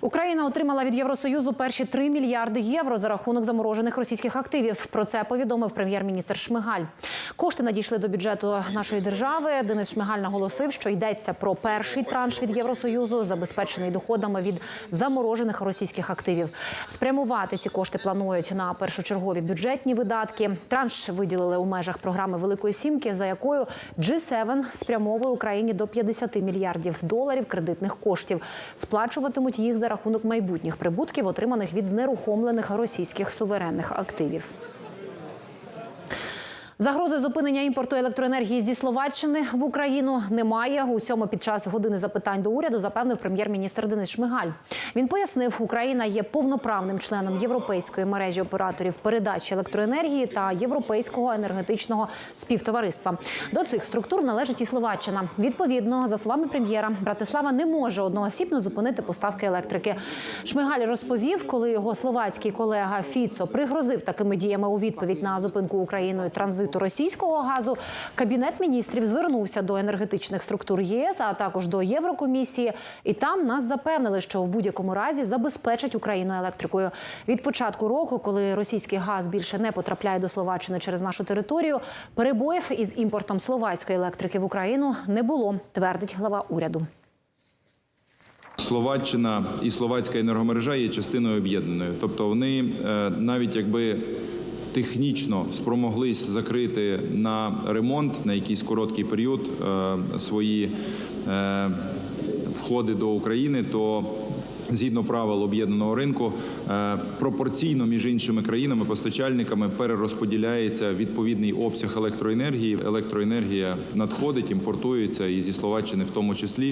Україна отримала від Євросоюзу перші 3 мільярди євро за рахунок заморожених російських активів. Про це повідомив прем'єр-міністр Шмигаль. Кошти надійшли до бюджету нашої держави. Денис Шмигаль наголосив, що йдеться про перший транш від Євросоюзу, забезпечений доходами від заморожених російських активів. Спрямувати ці кошти планують на першочергові бюджетні видатки. Транш виділили у межах програми Великої сімки, за якою G7 спрямовує Україні до 50 мільярдів доларів кредитних коштів. Сплачуватимуть їх за рахунок майбутніх прибутків, отриманих від знерухомлених російських суверенних активів. Загрози зупинення імпорту електроенергії зі Словаччини в Україну немає. У цьому під час години запитань до уряду запевнив прем'єр-міністр Денис Шмигаль. Він пояснив, Україна є повноправним членом європейської мережі операторів передачі електроенергії та європейського енергетичного співтовариства. До цих структур належить і Словаччина. Відповідно, за словами прем'єра, Братислава не може одноосібно зупинити поставки електрики. Шмигаль розповів, коли його словацький колега Фіцо пригрозив такими діями у відповідь на зупинку Україною транзиту російського газу. Кабінет міністрів звернувся до енергетичних структур ЄС, а також до Єврокомісії. І там нас запевнили, що в будь-якому разі забезпечать Україну електрикою. Від початку року, коли російський газ більше не потрапляє до Словаччини через нашу територію, перебоїв із імпортом словацької електрики в Україну не було, твердить глава уряду. Словаччина і словацька енергомережа є частиною об'єднаної. Тобто вони е, навіть якби технічно спромоглись закрити на ремонт на якийсь короткий період е, свої е, входи до України, то Згідно правил об'єднаного ринку, е, пропорційно між іншими країнами постачальниками перерозподіляється відповідний обсяг електроенергії. Електроенергія надходить, імпортується і зі Словаччини в тому числі.